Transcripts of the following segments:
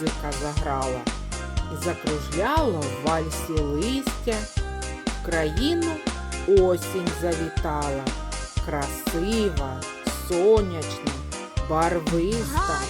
музика заграла і закружляло в вальсі листя. В країну осінь завітала, красива, сонячна, барвиста.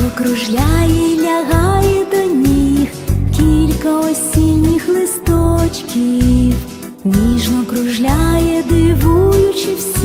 Тихо кружляє, лягає до ніг, кілька осінніх листочків, ніжно кружляє, дивуючи всіх.